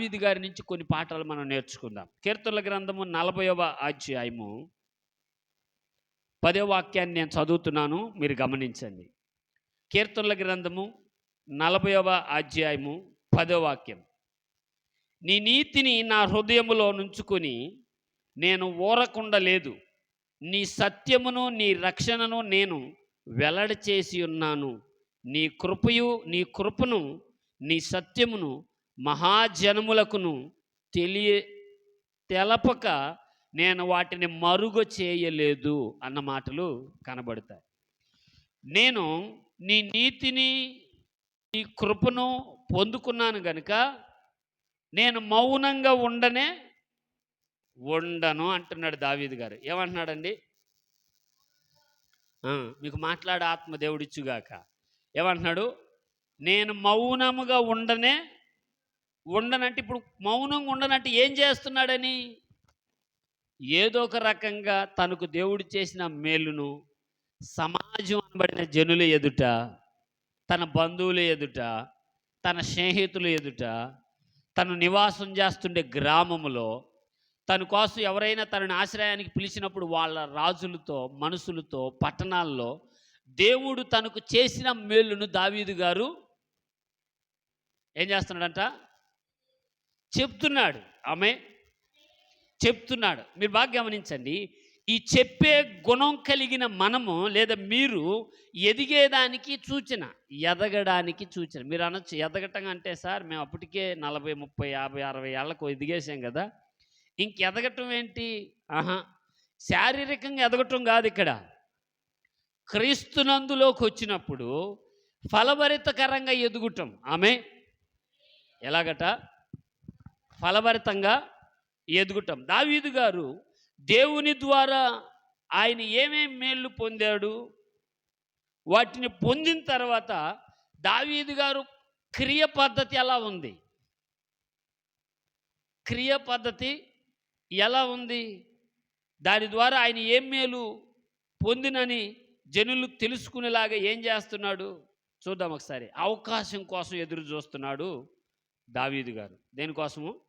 దావీది గారి నుంచి కొన్ని పాఠాలు మనం నేర్చుకుందాం. కీర్తనల గ్రంథము నలభైవ అధ్యాయము. పదే వాక్యాన్ని నేను చదువుతున్నాను మీరు గమనించండి. కీర్తనల గ్రంథము నలభైవ అధ్యాయము పదో వాక్యం. నీ నీతిని నా హృదయములో నుంచుకొని నేను ఊరకుండా లేదు. నీ సత్యమును నీ రక్షణను నేను వెల్లడి చేసి ఉన్నాను. నీ కృపయు నీ కృపను నీ సత్యమును మహాజనములకును తెలియ తెలపక నేను వాటిని మరుగు చేయలేదు అన్న మాటలు కనబడతాయి. నేను నీ నీతిని నీ కృపను పొందుకున్నాను గనుక నేను మౌనంగా ఉండనే ఉండను అంటున్నాడు దావీదు గారు. ఏమంటున్నాడండి? మీకు మాట్లాడే ఆత్మ దేవుడిచ్చుగాక ఏమంటున్నాడు? నేను మౌనముగా ఉండనే ఉండనంటే ఇప్పుడు మౌనంగా ఉండనంటే ఏం చేస్తున్నాడని? ఏదో ఒక రకంగా తనకు దేవుడు చేసిన మేలును సమాజం అనబడిన జనుల ఎదుట తన బంధువుల ఎదుట తన స్నేహితుల ఎదుట తను నివాసం చేస్తుండే గ్రామములో తన కోసం ఎవరైనా తనని ఆశ్రయానికి పిలిచినప్పుడు వాళ్ళ రాజులతో మనుషులతో పట్టణాల్లో దేవుడు తనకు చేసిన మేలును దావీదు గారు ఏం చేస్తున్నాడంట? చెప్తున్నాడు. ఆమె చెప్తున్నాడు. మీరు బాగా గమనించండి. ఈ చెప్పే గుణం కలిగిన మనము లేదా మీరు ఎదిగేదానికి సూచన ఎదగడానికి సూచన. మీరు అనొచ్చు ఎదగటం అంటే సార్ మేము అప్పటికే నలభై ముప్పై యాభై అరవై ఏళ్ళకు ఎదిగేసాం కదా. ఇంక ఎదగటం ఏంటి? ఆహా శారీరకంగా ఎదగటం కాదు ఇక్కడ. క్రీస్తునందులోకి వచ్చినప్పుడు ఫలభరితకరంగా ఎదుగుటం. ఆమె ఎలాగట? ఫలభరితంగా ఎదుగుటం దావీదు గారు దేవుని ద్వారా ఆయన ఏమేం మేళ్ళు పొందాడు? వాటిని పొందిన తర్వాత దావీదు గారు క్రియ పద్ధతి ఎలా ఉంది? క్రియ పద్ధతి ఎలా ఉంది? దాని ద్వారా ఆయన ఏం మేలు పొందినని జనులు తెలుసుకునేలాగా ఏం చేస్తున్నాడు? చూద్దాం ఒకసారి. అవకాశం కోసం ఎదురు చూస్తున్నాడు దావీదు గారు. దేనికోసము?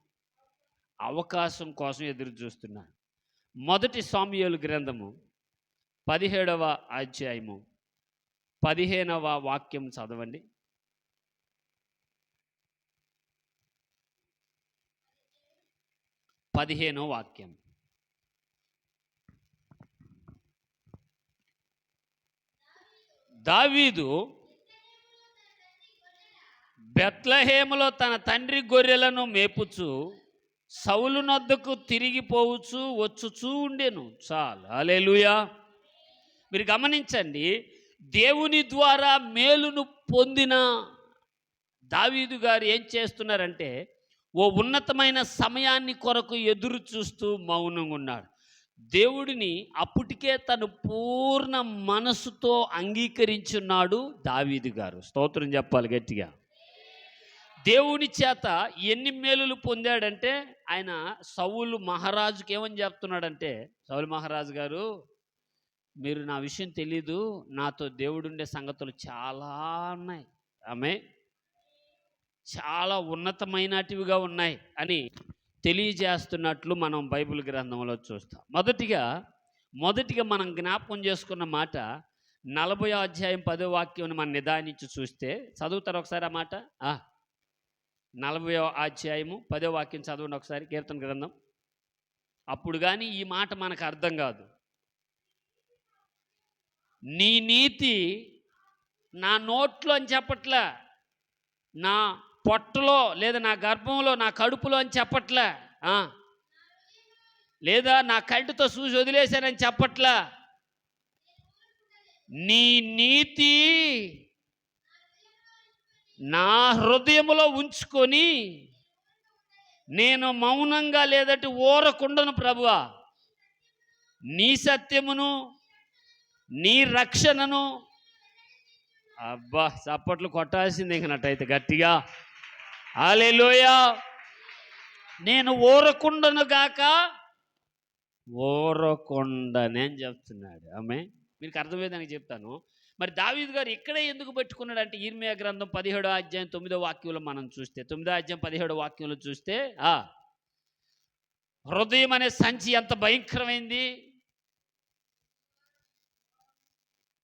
అవకాశం కోసం ఎదురు చూస్తున్నాను. మొదటి సామ్యుల గ్రంథము పదిహేడవ అధ్యాయము పదిహేనవ వాక్యం చదవండి. పదిహేనో వాక్యం. దావీదు బెత్లహేములో తన తండ్రి గొర్రెలను మేపుచు సౌలు నద్దకు తిరిగిపోవచ్చు వచ్చుచూ ఉండేను. చాలు. అలేలుయా మీరు గమనించండి దేవుని ద్వారా మేలును పొందిన దావీదు గారు ఏం చేస్తున్నారంటే ఓ ఉన్నతమైన సమయాన్ని కొరకు ఎదురు చూస్తూ మౌనంగా ఉన్నాడు దేవుడిని అప్పటికే తను పూర్ణ మనసుతో అంగీకరించున్నాడు దావీదు గారు. స్తోత్రం చెప్పాలి గట్టిగా. దేవుని చేత ఎన్ని మేలులు పొందాడంటే ఆయన సౌలు మహారాజుకి ఏమని చెప్తున్నాడంటే సౌలు మహారాజు గారు మీరు నా విషయం తెలీదు నాతో దేవుడుండే సంగతులు చాలా ఉన్నాయి. ఆమె చాలా ఉన్నతమైనటివిగా ఉన్నాయి అని తెలియజేస్తున్నట్లు మనం బైబిల్ గ్రంథంలో చూస్తాం. మొదటిగా మొదటిగా మనం జ్ఞాపకం చేసుకున్న మాట నలభై అధ్యాయం పదో వాక్యం మనం నిదానించి చూస్తే చదువుతారు ఒకసారి ఆ మాట? నలభై అధ్యాయము పదో వాక్యం చదవండి ఒకసారి కీర్తన గ్రంథం. అప్పుడు కానీ ఈ మాట మనకు అర్థం కాదు. నీ నీతి నా నోట్లో అని చెప్పట్లే? నా పొట్టలో లేదా నా గర్భంలో నా కడుపులో అని చెప్పట్లే? లేదా నా కంటితో చూసి వదిలేశానని చెప్పట్లా? నీ నీతి నా హృదయములో ఉంచుకొని నేను మౌనంగా లేదంటే ఊరకుండను ప్రభువా. నీ సత్యమును నీ రక్షణను అబ్బా చప్పట్లు కొట్టాల్సింది ఇంకనట్టయితే గట్టిగా. ఆలేలోయ నేను ఊరకుండను గాక ఊరకుండనే అని చెప్తున్నాడు. ఆమె మీకు అర్థమయ్యేదానికి చెప్తాను. మరి దావీదు గారు ఇక్కడే ఎందుకు పెట్టుకున్నాడు అంటే ఈర్మియా గ్రంథం పదిహేడో అధ్యాయం తొమ్మిదో వాక్యంలో మనం చూస్తే తొమ్మిదో అధ్యాయం పదిహేడో వాక్యంలో చూస్తే ఆ హృదయం అనే సంచి ఎంత భయంకరమైంది.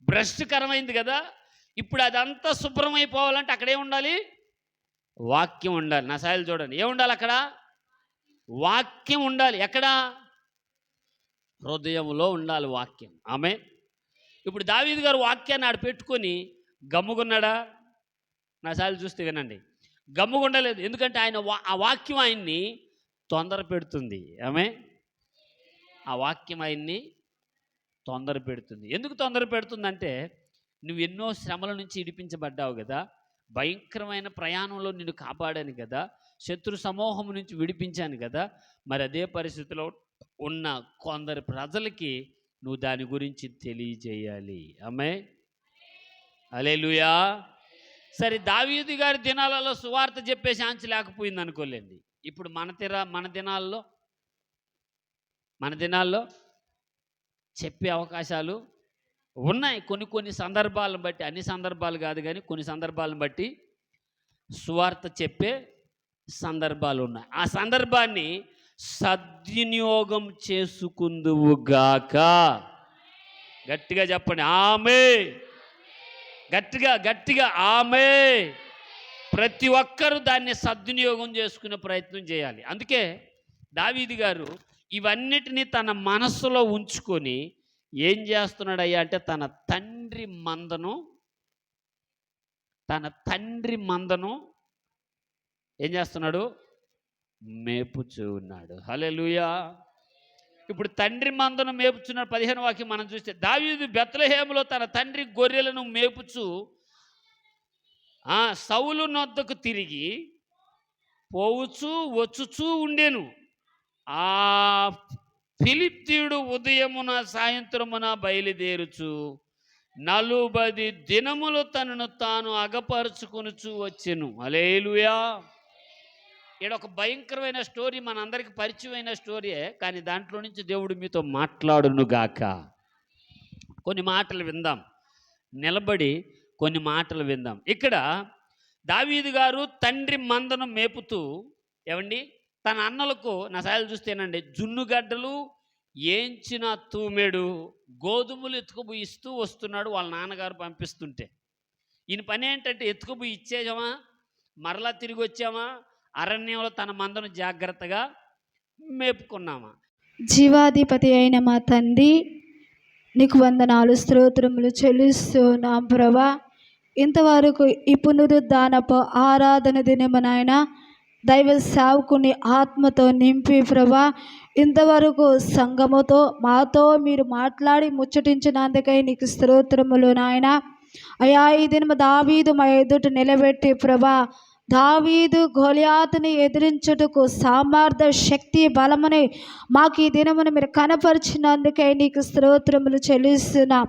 భ్రష్టకరమైంది కదా. ఇప్పుడు అదంతా శుభ్రమైపోవాలంటే అక్కడే ఉండాలి. వాక్యం ఉండాలి. నా సాయలు చూడండి. ఉండాలి అక్కడ? వాక్యం ఉండాలి. ఎక్కడ? హృదయంలో ఉండాలి వాక్యం. ఆమె ఇప్పుడు దావీదు గారు వాక్యాన్ని ఆడ పెట్టుకొని గమ్ముగున్నాడా? నా సార్లు చూస్తే వినండి. గమ్ముగుండలేదు. ఎందుకంటే ఆయన వా- ఆ వాక్యం ఆయన్ని తొందర పెడుతుంది. ఆమె ఆ వాక్యం ఆయన్ని తొందర పెడుతుంది. ఎందుకు తొందర పెడుతుందంటే నువ్వు ఎన్నో శ్రమల నుంచి ఇడిపించబడ్డావు కదా. భయంకరమైన ప్రయాణంలో నిన్ను కాపాడాను కదా. శత్రు సమూహం నుంచి విడిపించాను కదా. మరి అదే పరిస్థితిలో ఉన్న కొందరు ప్రజలకి నువ్వు దాని గురించి తెలియజేయాలి. అమ్మే అలేలుయా సరే దావీదు గారి దినాలలో సువార్త చెప్పే ఛాన్స్ లేకపోయింది అనుకోలేండి. ఇప్పుడు మన తిర మన దినాల్లో మన దినాల్లో చెప్పే అవకాశాలు ఉన్నాయి. కొన్ని కొన్ని సందర్భాలను బట్టి అన్ని సందర్భాలు కాదు కానీ కొన్ని సందర్భాలను బట్టి సువార్త చెప్పే సందర్భాలు ఉన్నాయి. ఆ సందర్భాన్ని సద్వినియోగం చేసుకుందువుగాక గట్టిగా చెప్పండి ఆమె. గట్టిగా గట్టిగా ఆమె. ప్రతి ఒక్కరూ దాన్ని సద్వినియోగం చేసుకునే ప్రయత్నం చేయాలి. అందుకే దావీది గారు ఇవన్నిటినీ తన మనస్సులో ఉంచుకొని ఏం చేస్తున్నాడయ్యా అంటే తన తండ్రి మందను తన తండ్రి మందను ఏం చేస్తున్నాడు? మేపుచూ ఉన్నాడు. హలెలుయా ఇప్పుడు తండ్రి మందను మేపుచున్నాడు. పదిహేను వాక్యం మనం చూస్తే దావీదు బెత్తలహేములో తన తండ్రి గొర్రెలను మేపుచు ఆ సౌలు నొద్దకు తిరిగి పోవుచూ వచ్చుచూ ఉండేను. ఆ ఫిలిప్తీయుడు ఉదయమున సాయంత్రమున బయలుదేరుచు నలుబది దినములు తనను తాను అగపరుచుకొనుచు వచ్చెను. అలేలుయా ఇక్కడ ఒక భయంకరమైన స్టోరీ మనందరికి పరిచయమైన స్టోరీయే కానీ దాంట్లో నుంచి దేవుడు మీతో మాట్లాడును గాక. కొన్ని మాటలు విందాం. నిలబడి కొన్ని మాటలు విందాం. ఇక్కడ దావీదు గారు తండ్రి మందను మేపుతూ ఏమండి తన అన్నలకు నా సాయలు చూస్తేనండి జున్నుగడ్డలు ఏంచిన తూమెడు గోధుమలు ఎత్తుకుపోయి ఇస్తూ వస్తున్నాడు వాళ్ళ నాన్నగారు పంపిస్తుంటే. ఈయన పని ఏంటంటే ఎత్తుకుపోయి ఇచ్చేసామా మరలా తిరిగి వచ్చామా? అరణ్యంలో తన మందను జాగ్రత్తగా మేపుకున్నామా? జీవాధిపతి అయిన మా తండ్రి నీకు వందనాలు స్తోత్రములు చెల్లిస్తున్నాం ప్రభా. ఇంతవరకు ఈ పునరుద్ధానపు ఆరాధన దినము నాయన దైవ సేవకుని ఆత్మతో నింపి ప్రభా. ఇంతవరకు సంగముతో మాతో మీరు మాట్లాడి ముచ్చటించినందుకై నీకు స్తోత్రములు నాయన. అయా ఈ దినము దావీదు మా ఎదుట నిలబెట్టి ప్రభా దావీదు గోలియాతుని ఎదిరించుటకు సామర్థ్య శక్తి బలముని మాకు ఈ దినమును మీరు కనపరిచినందుకై నీకు స్తోత్రములు చెల్లిస్తున్నా.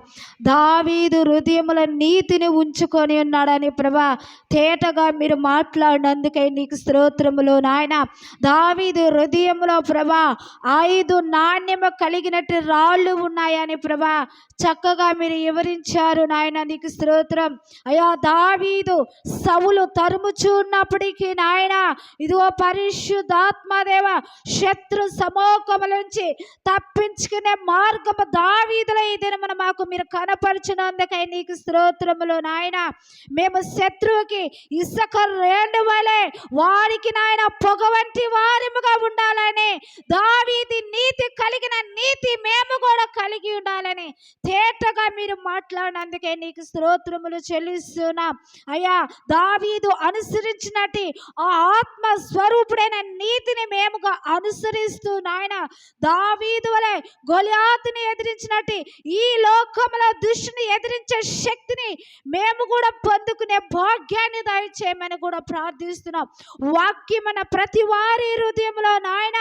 దావీదు హృదయముల నీతిని ఉంచుకొని ఉన్నాడని ప్రభా తేటగా మీరు మాట్లాడినందుకై నీకు స్తోత్రములు నాయన. దావీదు హృదయంలో ప్రభా ఐదు నాణ్యము కలిగినట్టు రాళ్ళు ఉన్నాయని ప్రభా చక్కగా మీరు వివరించారు నాయన నీకు స్తోత్రం. అయా దావీదు సవులు ఉన్నప్పటికీ నాయన ఇదిగో పరిశుద్ధాత్మదేవ శత్రు సమూహముల నుంచి తప్పించుకునే మార్గము దావీదుల ఈ దినమున మాకు మీరు కనపరిచినందుకై నీకు స్తోత్రములు నాయన. మేము శత్రువుకి ఇసుక రెండు వలె వారికి నాయన పొగ వంటి వారిముగా ఉండాలని దావీది నీతి కలిగిన నీతి మేము కూడా కలిగి ఉండాలని తేటగా మీరు మాట్లాడినందుకే నీకు స్తోత్రములు చెల్లిస్తున్నాం. అయ్యా దావీదు చూపించినట్టు ఆ ఆత్మ స్వరూపుడైన నీతిని మేముగా అనుసరిస్తూ నాయన దావీదు వలె గొలియాతుని ఎదిరించినట్టు ఈ లోకముల దుష్టిని ఎదిరించే శక్తిని మేము కూడా పొందుకునే భాగ్యాన్ని దయచేయమని కూడా ప్రార్థిస్తున్నాం. వాక్యమైన ప్రతి వారి హృదయంలో నాయన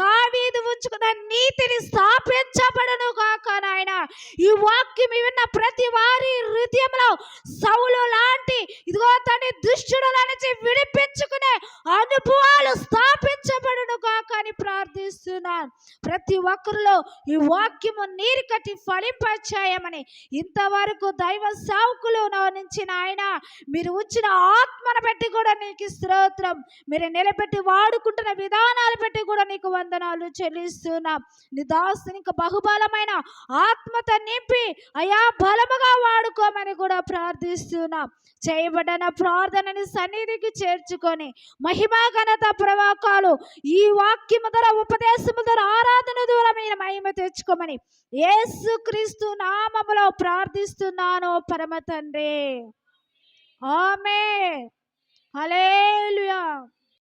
దావీదు ఉంచుకున్న నీతిని స్థాపించ ఈ వాక్యం విన్న ప్రతి వారి హృదయంలో సౌలు లాంటి ఇదిగో తండ్రి దుష్టుడుల నుంచి విడిపించుకునే అనుభవాలు స్థాపించబడును కాక అని ప్రార్థిస్తున్నాను. ప్రతి ఒక్కరిలో ఈ వాక్యము నీరు కట్టి ఫలింపచేయమని ఇంతవరకు దైవ సావుకులు నవనించిన ఆయన మీరు వచ్చిన ఆత్మను బట్టి కూడా నీకు స్తోత్రం. మీరు నిలబెట్టి వాడుకుంటున్న విధానాలు బట్టి కూడా నీకు వందనాలు చెల్లిస్తున్నాం. నీ దాసుని ఇంకా బహుబలమైన ఆత్మతో నింపి అయా బలముగా వాడుకోమని కూడా ప్రార్థిస్తున్నాం. చేయబడిన ప్రార్థనని సన్నిధికి చేర్చుకొని మహిమా ఘనత ప్రవాకాలు ఈ వాక్యము ధర ఉపదేశము ధర ఆరాధన ద్వారా మీరు మహిమ తెచ్చుకోమని యేసు క్రీస్తు నామములో ప్రార్థిస్తున్నాను పరమ తండ్రి. ఆమె హల్లెలూయా.